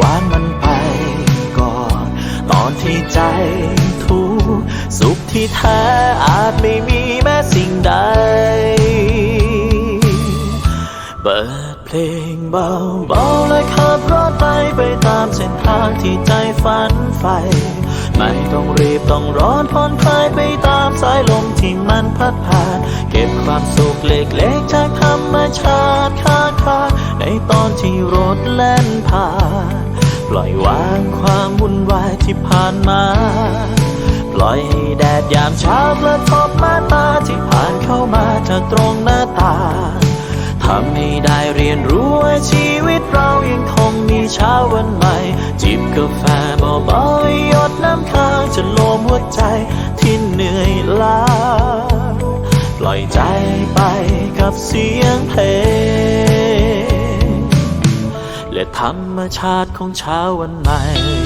วางมันไปก่อน ตอนที่ใจทุกข์สุขที่แท้อาจไม่มีแม้สิ่งใด เปิดเพลงเบาๆและขับรถไปไปตามเส้นทางที่ใจฝันใฝ่ไม่ต้องรีบต้องร้อนผ่อนคลายไปตามสายลมที่มันพัดผ่าน เก็บความสุขเล็กๆจากธรรมชาติข้าคาในตอนที่รถแล่นผ่าน ปล่อยวางความวุ่นวายที่ผ่านมา ปล่อยให้แดดยามเช้ากระทบมาตาที่ผ่านเข้ามาจากตรงหน้าตาทำให้ได้เรียนรู้ว่าชีวิตเรายังคงมีเช้าวันใหม่ จิบกาแฟเบาๆหยดน้ำค้างจะโลมหัวใจที่เหนื่อยล้า ปล่อยใจไปกับเสียงเพลง ธรรมชาติของเช้าวันใหม่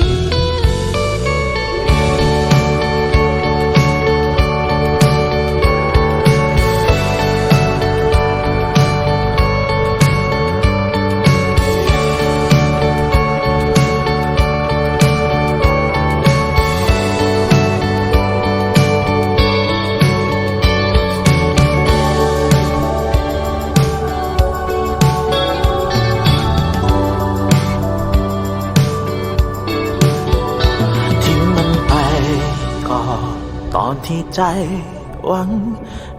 ที่ใจหวัง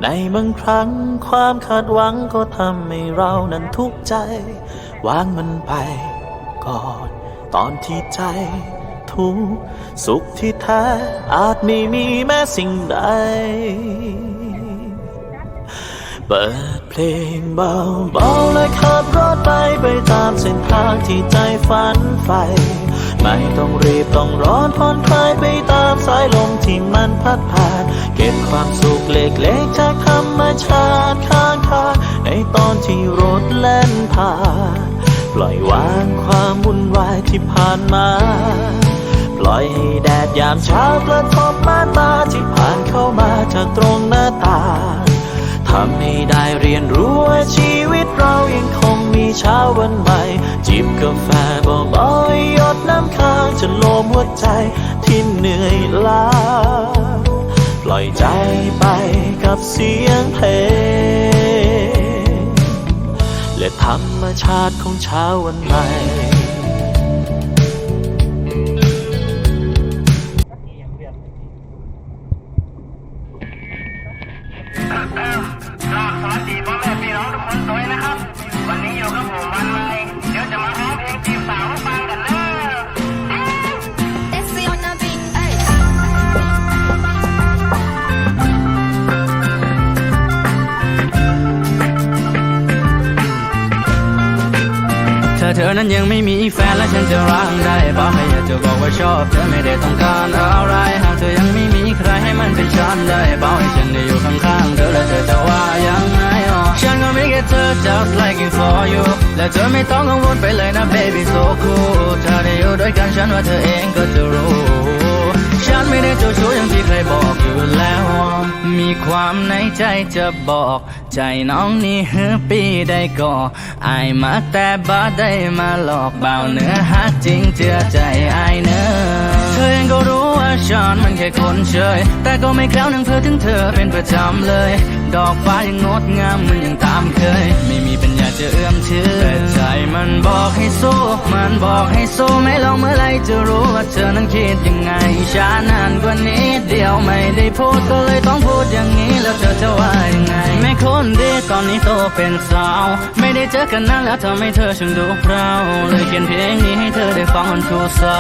ในบางครั้งความคาดหวังก็ทำให้เรานั้นทุกข์ใจ วางมันไปก่อน ตอนที่ใจทุกข์สุขที่แท้อาจไม่มีแม้สิ่งใด เปิดเพลงเบาๆและขับรถไปไปตามเส้นทางที่ใจฝันใฝ่ ไม่ต้องรีบต้องร้อนผ่อนคลายไปตามสายลมที่มันพัดผ่าน เก็บความสุขเล็กๆจากธรรมชาติข้างทางในตอนที่รถแล่นผ่าน ปล่อยวางความวุ่นวายที่ผ่านมา ปล่อยให้แดดยามเช้ากระทบมาตาที่ผ่านเข้ามาจากตรงหน้าต่างทำให้ได้เรียนรู้ว่าชีวิต เช้าวันใหม่ จิบกาแฟเบาๆหยดน้ำค้างจะโลมหัวใจที่เหนื่อยล้า ปล่อยใจไปกับเสียงเพลงและธรรมชาติของเช้าวันใหม่ นั้นยังไม่มีแฟนและฉันจะรักได้เปล่าให้อยากจะบอกว่าชอบเธอไม่ได้ต้องการอะไรหากเธอยังไม่มีใครให้มันเป็นฉันได้เปล่าให้ฉันได้อยู่ข้างๆเธอและเธอจะว่ายังไงอ๋อฉันก็มีแค่เธอ just like it for you และเธอไม่ต้องกังวลไปเลยนะ baby so cool ถ้าได้อยู่ด้วยกันฉันว่าเธอเองก็จะรู้ ฉันไม่ได้เจ้าชู้อย่างที่เคยบอกอยู่แล้ว มีความในใจจะบอก ใจน้องนี่ฮือปีได้ก่ออายมาแต่บ่ได้มาหลอกเบาเนื้อฮักจริงเจือใจอายเนื้อเธอเองก็รู้ว่าฉันมันแค่คนเฉย แต่ก็ไม่แคล้วนังเธอถึงเธอเป็นประจำเลย ดอกฟ้ายังงดงามมันยังตามเคย ไม่มีเปัญญา จะเอื้อมถึงแต่ใจมันบอกให้สู้มันบอกให้สู้ไม่ลองเมื่อไรจะรู้ว่าเธอนั้นคิดยังไงช้านานกว่านี้เดียวไม่ได้พูดก็เลยต้องพูดอย่างนี้แล้วเธอจะว่ายังไงไม่คนดีตอนนี้โตเป็นสาว ไม่ได้เจอกันนานแล้วทำให้เธอช่างดูเพราเลยเขียนเพลงนี้ให้เธอได้ฟังวันทูเศร้า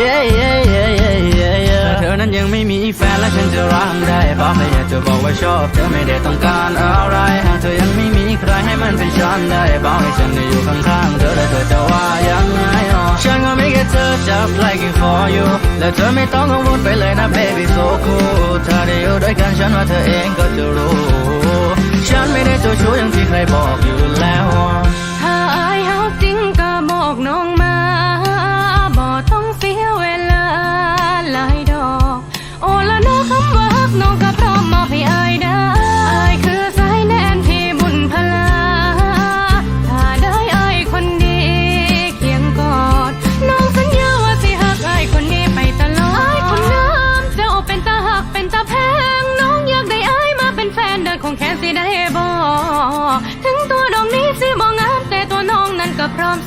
yeah yeah yeah yeah yeah yeah ถ้าเธอนั้นยังไม่มีแฟนและฉันจะรักได้เปล่าไม่อยากจะบอกว่าชอบ เธอไม่ได้ต้องการอะไรหากเธอยังไม่มีใครให้มันเป็นฉันได้บอกให้ฉันได้อยู่ข้างๆเธอแล้วเธอจะว่ายังไงอ๋อฉันก็ไม่แค่เธอ just like it for you และเธอไม่ต้องกังวลไปเลยนะ baby so cool ถ้าได้อยู่ด้วยกันฉันว่าเธอเองก็จะรู้ ฉันไม่ได้เจ้าชู้อย่างที่ใครบอกอยู่แล้ว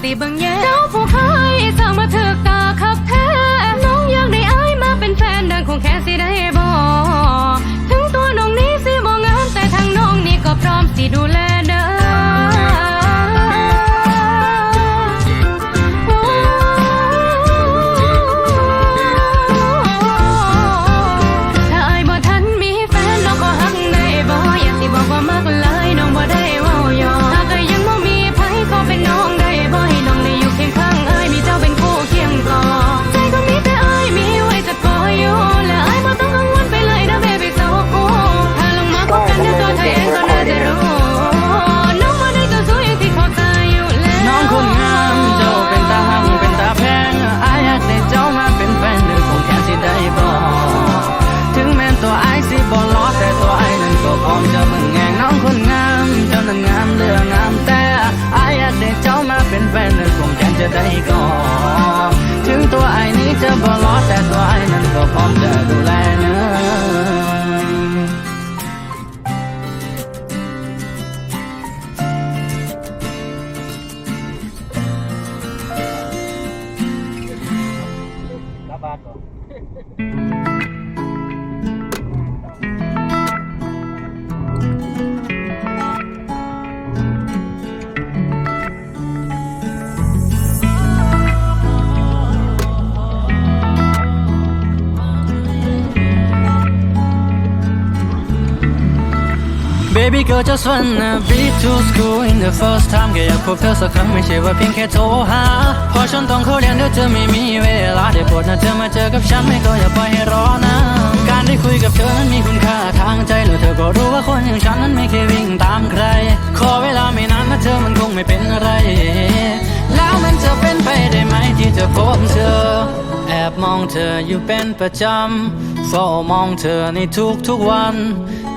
ก็พร้อมสิเบิ่งแย่เจ้าผู้เคยสร้างมาถึก zapatos. Baby girl just wanna be to school in the first time แค่อยากพบเธอสักครั้งไม่ใช่ว่าเพียงแค่โทรหาเพอฉันต้องเข้าเรียนเดี๋ยวจะไม่มีเวลาได้โปรดนะเธอมาเจอกับฉันไม่ก็อย่าปล่อยให้รอนะการได้คุยกับเธอนั้นมีคุณค่าทางใจแล้วเธอก็รู้ว่าคนอย่างฉันนั้นไม่เคยวิ่งตามใคร ขอเวลาไม่นานนะเธอมันคงไม่เป็นอะไร แล้วมันจะเป็นไปได้ไหมที่จะพบเธอ แอบมองเธออยู่เป็นประจำเฝ้ามองเธอในทุกๆวัน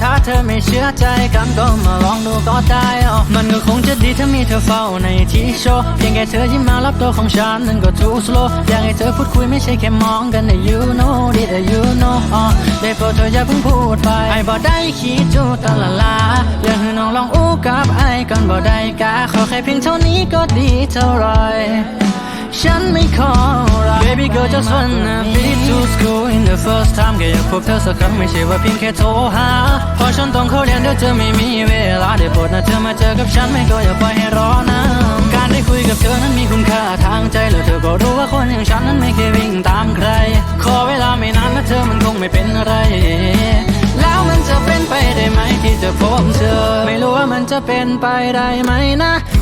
ถ้าเธอไม่เชื่อใจกันก็มาลองดูก็ได้อ๋อมันก็คงจะดีถ้ามีเธอเฝ้าในที่โชว์เพียงแค่เธอยิ้มมารับตัวของฉันนั้นก็ too slow อยากให้เธอพูดคุยไม่ใช่แค่มองกันนะ you know did you know อ๋อได้โปรดเธออย่าเพิ่งพูดไปไอ้บ่ได้คิดจูตะละลาอยากให้น้องลองอู้กับไอ้กันบ่ได้กาขอแค่เพียงเท่านี้ก็ดีเท่าไร ฉันไม่ขออะไร Baby girl just wanna be to school in the first time แค่อยากพบเธอสักครั้งไม่ใช่ว่าเพียงแค่โทรหาเพอฉันต้องเข้าเรียนเดี๋ยวจะไม่มีเวลาได้โปรดนะเธอมาเจอกับฉันไม่ก็อย่าปล่อยให้รอนะการได้คุยกับเธอนั้นมีคุณค่าทางใจแล้วเธอก็รู้ว่าคนอย่างฉันนั้นไม่เคยวิ่งตามใคร ขอเวลาไม่นานนะเธอมันคงไม่เป็นอะไรแล้วมันจะเป็นไปได้ไหมที่จะพบเธอ ไม่รู้ว่ามันจะเป็นไปได้ไหมนะ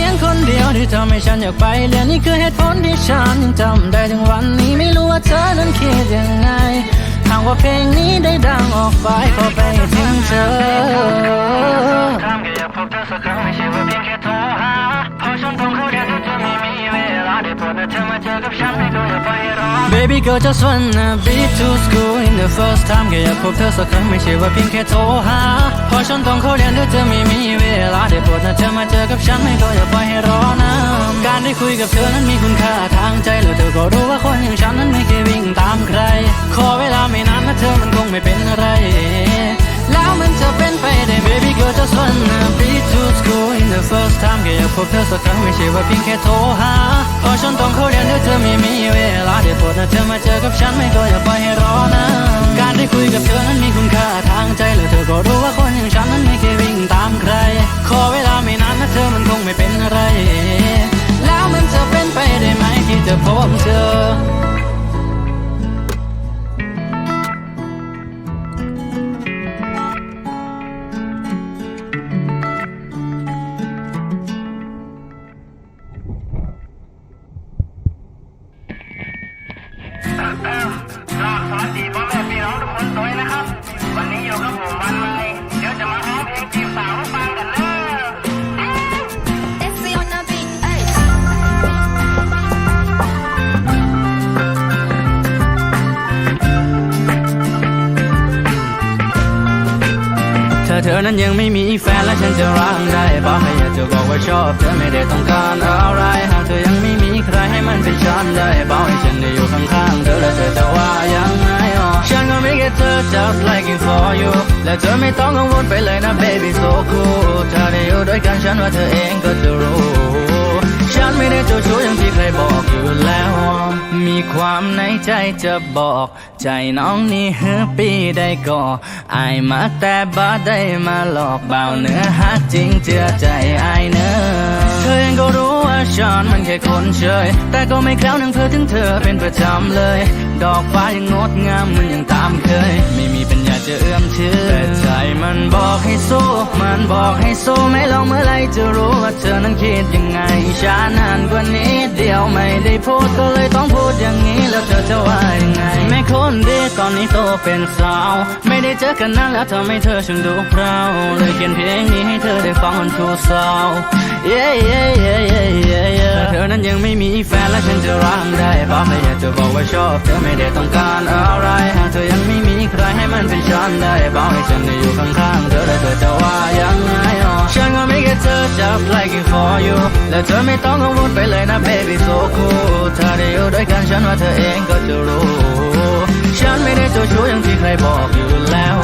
ย คนเดียวที่ทำให้ฉันอยากไปเรียนนี่คือเหตุผลที่ฉันยังจำได้ถึงวันนี้ไม่รู้ว่าเธอนั้นคิดยังไงหากว่าเพลงนี้ได้ดังออกไปขอไปถึงเธอทำแค่อยากพบเธอสักครั้งไม่ใช่ว่าเพียงแค่โทรหาเพราะฉันต้องเข้าเรียนที่จะไม่มีเวลาได้โปรดนะเธอมาเจอกับฉันไม่ต้องอย่าไปรอ Baby girl just wanna be to school in the first time แค่อยากพบเธอสักครั้งไม่ใช่ว่าเพียงแค่โทรหา ฉันต้องเขาเรียนด้วยเธอไม่มีเวลาได้โปรดนะเธอมาเจอกับฉันไม่ก็อย่าปล่อยให้รอนานการได้คุยกับเธอนั้นมีคุณค่าทางใจแล้วเธอก็รู้ว่าคนอย่างฉันนั้นไม่เคยวิ่งตามใคร ขอเวลาไม่นานนะเธอมันคงไม่เป็นอะไร แล้วมันจะเป็นไปได้ Baby girl just wanna be to school in the first time แค่อยากพบเธอสักครั้งไม่ใช่ว่าเพียงแค่โทรหาเพราะฉันต้องเขาเรียนด้วยเธอไม่มีเวลาได้โปรดนะเธอมาเจอกับฉันไม่ก็อย่าปล่อยให้รอนานการได้คุยกับ ไห นั้นยังไม่มีแฟนและฉันจะรักได้บ้างแค่อยากจะบอกว่าชอบเธอไม่ได้ต้องการอะไรหากเธอยังไม่มีใครให้มันเป็นฉันได้บอกให้ฉันได้อยู่ข้างๆเธอและเธอจะว่ายังไงอ๋อฉันก็ไมีแค่เธอ just like it for you และเธอไม่ต้องกังวลไปเลยนะ baby so cool ถ้าได้อยู่ด้วยกันฉันว่าเธอเองก็จะรู้ ฉันไม่ได้เจ้าชู้อย่างที่ใครบอกอยู่แล้ว มีความในใจจะบอก ใจน้องนี่เฮือปีได้ก่ออายมาแต่บ้าได้มาหลอกเบาเนื้อฮักจริงเจือใจอายเนอ เธอเองก็รู้ว่าฉันมันแค่คนเฉย แต่ก็ไม่แคล้วนังเธอถึงเธอเป็นประจำเลย ดอกฟ้ายังงดงามมันยังตามเคย ไม่มีปัญญาจะเอื้อมถึงแต่ใจมันบอกให้สู้ มันบอกให้สู้ไม่ลองเมื่อไรจะรู้ว่าเธอนั้นคิดยังไงช้านานกว่านี้เดียวไม่ได้พูดก็เลยต้องพูดอย่างนี้แล้วเธอจะว่ายังไงแม่คนดีตอนนี้โตเป็นสาว ไม่ได้เจอกันนานแล้วทำให้เธอช่างดูเพราเลยเขียนเพลงนี้ให้เธอได้ฟังวันทูเศร้า มีแฟนและฉันจะรักได้บอกไม่อยากจะบอกว่าชอบเธอไม่ได้ต้องการอะไรหากเธอยังไม่มีใครให้มันเป็นฉันได้บอกให้ฉันได้อยู่ข้างๆเธอและเธอจะว่ายังไงอ๋อฉันก็ไมีแค่เธอ just like it for you และเธอไม่ต้องกังวลไปเลยนะ baby so cool ถ้าได้อยู่ด้วยกันฉันว่าเธอเองก็จะรู้ ฉันไม่ได้เจ้าชู้อย่างที่ใครบอกอยู่แล้ว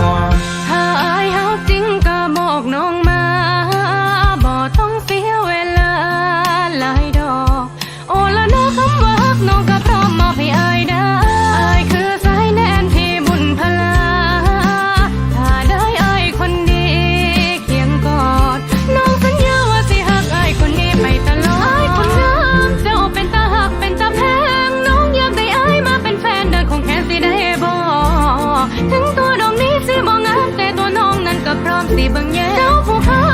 làm bằng nhau đâu phù hợp